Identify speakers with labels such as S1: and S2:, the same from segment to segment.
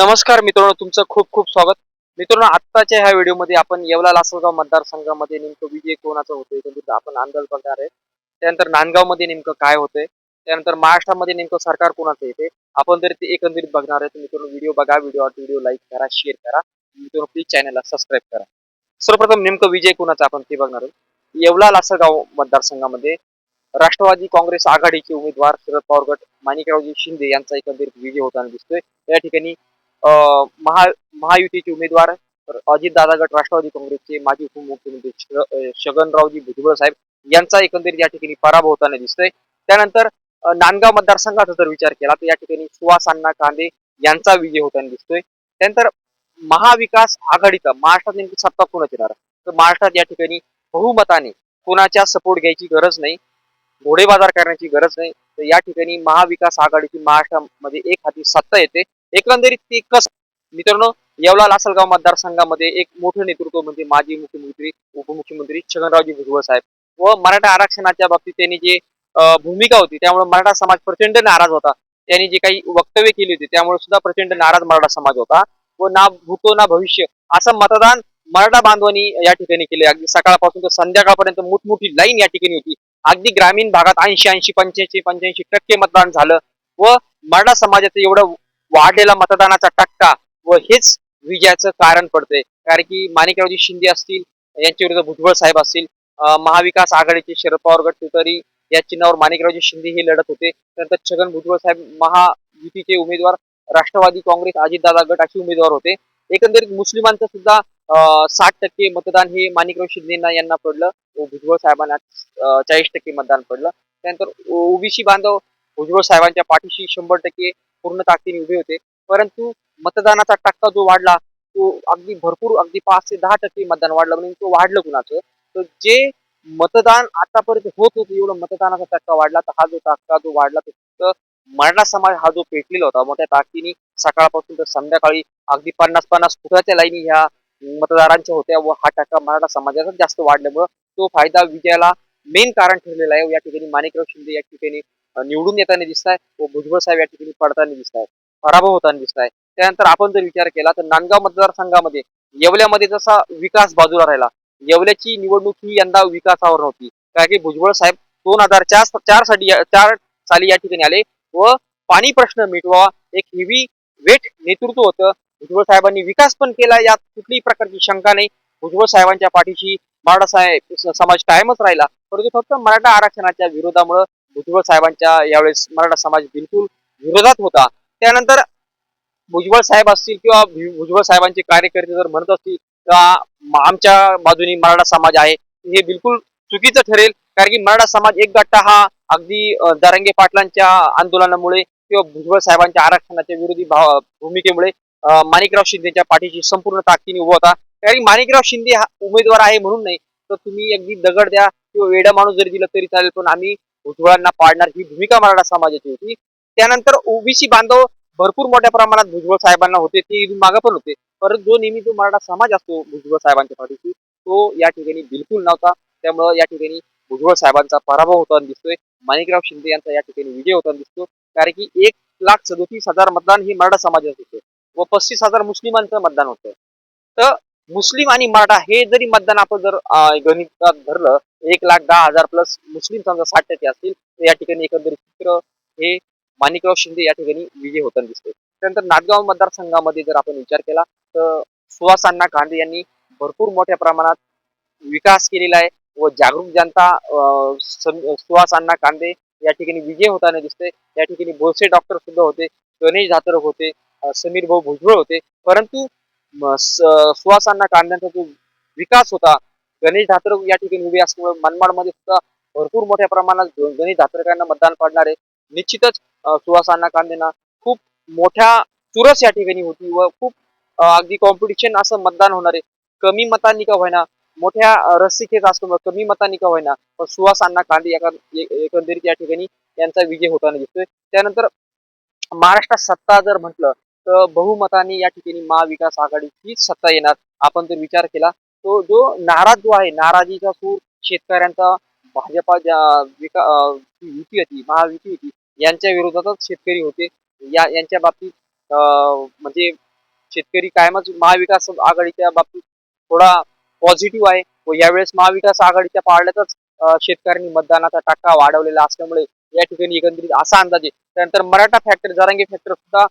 S1: नमस्कार मित्रांनो तुमचं खूप खूप स्वागत. मित्रांनो आत्ताच्या ह्या व्हिडिओमध्ये आपण येवला लासलगाव मतदारसंघामध्ये नेमकं विजय कोणाचा होतोय एकंदरीत आपण अंदाज बघणार आहे. त्यानंतर नांदगावमध्ये नेमकं काय होतंय त्यानंतर महाराष्ट्रामध्ये नेमकं सरकार कोणाचं येते आपण जर ते एकंदरीत बघणार आहे तर मित्रांनो व्हिडिओ बघा व्हिडिओ व्हिडिओ लाईक करा शेअर करा. मित्रांनो प्लीज चॅनलला सबस्क्राईब करा. सर्वप्रथम नेमकं विजय कोणाचा आपण ते बघणार आहोत. येवला लासलगाव मतदारसंघामध्ये राष्ट्रवादी काँग्रेस आघाडीचे उमेदवार शरद पवार गट माणिकरावजी शिंदे यांचा एकंदरीत विजय होताना दिसतोय. या ठिकाणी महा महायुतीचे उमेदवार अजित दादा गट राष्ट्रवादी काँग्रेसचे माजी उपमुख्यमंत्री छगनरावजी भुजबळ साहेब यांचा एकंदरीत या ठिकाणी पराभव होताना दिसतोय. त्यानंतर नांदगाव मतदारसंघाचा जर विचार केला तर या ठिकाणी सुहास अण्णा कांदे यांचा विजय होताना दिसतोय. त्यानंतर महाविकास आघाडीचा महाराष्ट्रात नेमकी सत्ता कोणाची येणार तर महाराष्ट्रात या ठिकाणी बहुमताने कोणाच्या सपोर्ट घ्यायची गरज नाही घोडेबाजार करण्याची गरज नाही. तर या ठिकाणी महाविकास आघाडीची महाराष्ट्रामध्ये एक हाती सत्ता येते. एकंदरीत ते कस मित्रांनो येवला लासलगाव मतदारसंघामध्ये एक मोठं नेतृत्व म्हणजे माजी मुख्यमंत्री उपमुख्यमंत्री छगनरावजी भुजबळ साहेब. व मराठा आरक्षणाच्या बाबतीत त्यांनी जे भूमिका होती त्यामुळे मराठा समाज प्रचंड नाराज होता. त्यांनी जे काही वक्तव्य केली होती त्यामुळे सुद्धा प्रचंड नाराज मराठा समाज होता. व ना भूतो ना भविष्य असं मतदान मराठा बांधवांनी या ठिकाणी केले. अगदी सकाळपासून तर संध्याकाळपर्यंत मोठमोठी लाईन या ठिकाणी होती. अगदी ग्रामीण भागात ऐंशी ऐंशी पंच्याऐंशी पंच्याऐंशी टक्के मतदान झालं. व मराठा समाजाचं एवढं वाढलेला मतदानाचा टक्का व हेच विजयाचं कारण पडतंय. कारण की माणिकरावजी शिंदे असतील यांच्या विरुद्ध भुजबळ साहेब असतील महाविकास आघाडीचे शरद पवार गट तुतारी या चिन्हावर माणिकरावजी शिंदे हे लढत होते. त्यानंतर छगन भुजबळ साहेब महायुतीचे उमेदवार राष्ट्रवादी काँग्रेस अजितदादा गट असे उमेदवार होते. एकंदरीत मुस्लिमांचं सुद्धा साठ टक्के मतदान हे माणिकराव शिंदेना यांना पडलं. व भुजबळ साहेबांना चाळीस टक्के मतदान पडलं. त्यानंतर ओबीसी बांधव भुजबळ साहेबांच्या पाठीशी शंभर टक्के पूर्ण ताकदीने उभे होते. परंतु मतदानाचा टक्का जो वाढला तो अगदी भरपूर अगदी पाच ते दहा टक्के मतदान वाढलं म्हणून तो वाढलं कुणाचं? तर जे मतदान आतापर्यंत होत होतं एवढं मतदानाचा टक्का वाढला. तर हा जो टक्का जो वाढला तो फक्त मराठा समाज हा जो पेटलेला होता मोठ्या ताकदीने सकाळपासून तर संध्याकाळी अगदी पन्नास पन्नास फुटाच्या लाईनी ह्या मतदारांच्या होत्या व हा टक्का मराठा समाजाचा जास्त वाढल्यामुळं तो फायदा विजयाला मेन कारण ठरलेला आहे. या ठिकाणी माणिकराव शिंदे या ठिकाणी निवडून येताना दिसत आहे व भुजबळ साहेब या ठिकाणी पडताना दिसत आहे पराभव होताना दिसत आहे त्यानंतर आपण जर विचार केला तर नांदगाव मतदारसंघामध्ये येवल्यामध्ये जसा विकास बाजूला राहिला येवल्याची निवडणूक ही यंदा विकासावर नव्हती. कारण की भुजबळ साहेब दोन हजार चार चारसाठी चार साली या ठिकाणी आले व पाणी प्रश्न मिटवा एक हेवी वेट नेतृत्व होतं. भुजबळ साहेबांनी विकास पण केला यात कुठलीही प्रकारची शंका नाही. भुजबळ साहेबांच्या पाठीशी मराठा साहेब समाज कायमच राहिला. परंतु फक्त मराठा आरक्षणाच्या विरोधामुळे भुजबळ साहेबांच्या यावेळेस मराठा समाज बिलकुल विरोधात होता. त्यानंतर भुजबळ साहेब असतील किंवा भुजबळ साहेबांचे कार्यकर्ते जर म्हणत असतील किंवा आमच्या बाजूनी मराठा समाज आहे. हे बिलकुल चुकीचं ठरेल. कारण की मराठा समाज एक गट्टा हा अगदी दारंगे पाटलांच्या आंदोलनामुळे किंवा भुजबळ साहेबांच्या आरक्षणाच्या विरोधी भूमिकेमुळे माणिकराव शिंदेच्या पाठीशी संपूर्ण ताकदीने उभा होता. कारण की माणिकराव शिंदे हा उमेदवार आहे म्हणून नाही तर तुम्ही अगदी दगड द्या किंवा वेडा माणूस जरी दिला तरी चालेल पण आम्ही भुजबळांना पाडणार ही भूमिका मराठा समाजाची होती. त्यानंतर ओबीसी बांधव भरपूर मोठ्या प्रमाणात भुजबळ साहेबांना होते ते मागे मागं पण होते. परंतु जो नेहमी जो मराठा समाज असतो भुजबळ साहेबांच्या पाठीशी तो या ठिकाणी बिलकुल नव्हता. त्यामुळं या ठिकाणी भुजबळ साहेबांचा पराभव होताना दिसतोय. माणिकराव शिंदे यांचा या ठिकाणी विजय होताना दिसतो. कारण की एक लाख सदोतीस हजार मतदान हे मराठा समाजात होते व पस्तीस हजार मुस्लिमांचं मतदान होतं. तर मुस्लिम आणि मराठा हे जरी मतदान आपण जर गणितात धरलं एक लाख दहा हजार प्लस मुस्लिम समजा साठ टक्के असतील तर या ठिकाणी एकंदरीत चित्र हे माणिकराव शिंदे या ठिकाणी विजय होताना दिसते त्यानंतर नांदगाव मतदारसंघामध्ये जर आपण विचार केला तर सुहास अण्णा कांदे यांनी भरपूर मोठ्या प्रमाणात विकास केलेला आहे व जागरूक जनता अं, सुहास अण्णा कांदे या ठिकाणी विजय होताना दिसते या ठिकाणी बोरसे डॉक्टर सुद्धा होते गणेश धातरक होते समीर भाऊ भुजबळ होते. परंतु स- सुहास अण्णा कांद्यांचा जो विकास होता गणेश धात्रक या ठिकाणी उभे असल्यामुळे मनमाडमध्ये सुद्धा भरपूर मोठ्या प्रमाणात गणेश धात्रकांना मतदान पाडणारे निश्चितच सुहासांना कांदेना खूप मोठ्या चुरस या ठिकाणी होती व खूप अगदी कॉम्पिटिशन असं मतदान होणार आहे. कमी मतांनी का होईना मोठ्या रस्सीखेच असतो कमी मतांनी का होईना पण सुहास अण्णा कांदे एकंदरीत या ठिकाणी यांचा विजय होताना दिसतोय. त्यानंतर महाराष्ट्रात सत्ता जर म्हटलं तर बहुमताने या ठिकाणी महाविकास आघाडीचीच सत्ता येणार. आपण जर विचार केला तो जो नाराज जो आहे नाराजीचा सूर शेतकऱ्यांचा भाजपा ज्या विका युती होती महायुती होती यांच्या विरोधातच शेतकरी होते. या यांच्या बाबतीत अं, म्हणजे शेतकरी कायमच महाविकास आघाडीच्या बाबतीत थोडा पॉझिटिव्ह आहे व यावेळेस महाविकास आघाडीच्या पाळल्यातच शेतकऱ्यांनी मतदानाचा टक्का वाढवलेला असल्यामुळे या ठिकाणी एकंदरीत असा अंदाज आहे. त्यानंतर मराठा फॅक्टर जरांगे फॅक्टर सुद्धा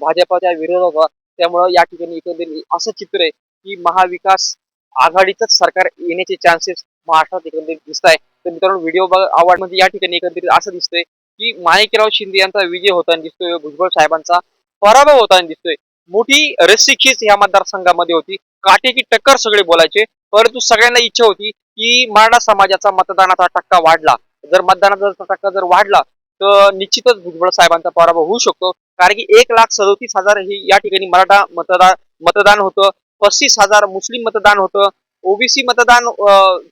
S1: भाजपाच्या विरोधात होता. त्यामुळं या ठिकाणी एकंदरीत असं चित्र आहे की महाविकास आघाडीचंच सरकार येण्याचे चान्सेस महाराष्ट्रात एकंदरीत दिसत आहे तर मित्रांनो व्हिडिओ आवड म्हणजे या ठिकाणी एकंदरीत असं दिसतंय की माणिकराव शिंदे यांचा विजय होताना दिसतोय भुजबळ साहेबांचा पराभव होताना दिसतोय. मोठी रस्सीखीच या मतदारसंघामध्ये होती. काटेकी टक्कर सगळे बोलायचे. परंतु सगळ्यांना इच्छा होती की मराठा समाजाचा मतदानाचा टक्का वाढला. जर मतदानाचा टक्का जर वाढला तर निश्चितच भुजबळ साहेबांचा पराभव होऊ शकतो. कारण की एक लाख सदोतीस हजार ही या ठिकाणी मराठा मतदान मतदान होतं. पस्तीस हजार मुस्लिम मतदान होतं. ओबीसी मतदान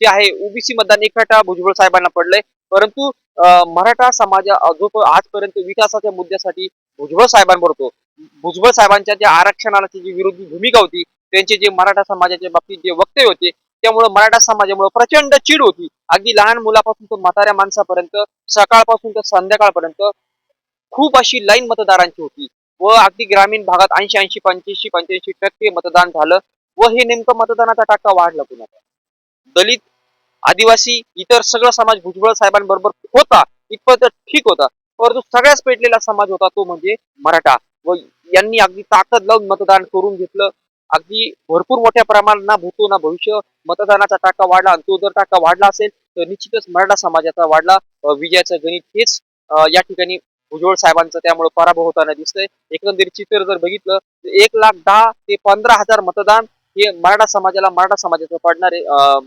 S1: जे आहे ओबीसी मतदान एकटा भुजबळ साहेबांना पडलंय. परंतु अं, मराठा समाज जो आजपर्यंत विकासाच्या मुद्द्यासाठी भुजबळ साहेबांवर होतो. भुजबळ साहेबांच्या ज्या आरक्षणाची जी विरोधी भूमिका होती त्यांचे जे मराठा समाजाच्या बाबतीत जे वक्तव्य होते त्यामुळे मराठा समाजामुळे प्रचंड चीड होती. अगदी लहान मुलापासून तर म्हाताऱ्या माणसापर्यंत सकाळपासून तर संध्याकाळपर्यंत खूप अशी लाईन मतदारांची होती. व अगदी ग्रामीण भागात ऐंशी ऐंशी पंच्याऐंशी पंच्याऐंशी टक्के मतदान झालं व हे नेमकं मतदानाचा टक्का वाढला पुण्यात दलित आदिवासी इतर सगळं समाज भुजबळ साहेबांबरोबर होता इतपत ठीक होता. परंतु सगळ्याच पेटलेला समाज होता तो म्हणजे मराठा. व यांनी अगदी ताकद लावून मतदान करून घेतलं. अगदी भरपूर मोठ्या प्रमाणात ना भूतो ना भविष्य मतदानाचा टाका वाढला आणि तो जर टाका वाढला असेल तर निश्चितच मराठा समाजाचा वाढला. विजयाचं गणित हेच या ठिकाणी भुजबळ साहेबांचं त्यामुळे पराभव होताना दिसतंय. एकंदरीत चित्र जर बघितलं तर एक लाख दहा ते पंधरा हजार मतदान हे मराठा समाजाला मराठा समाजाचं पडणारे अं,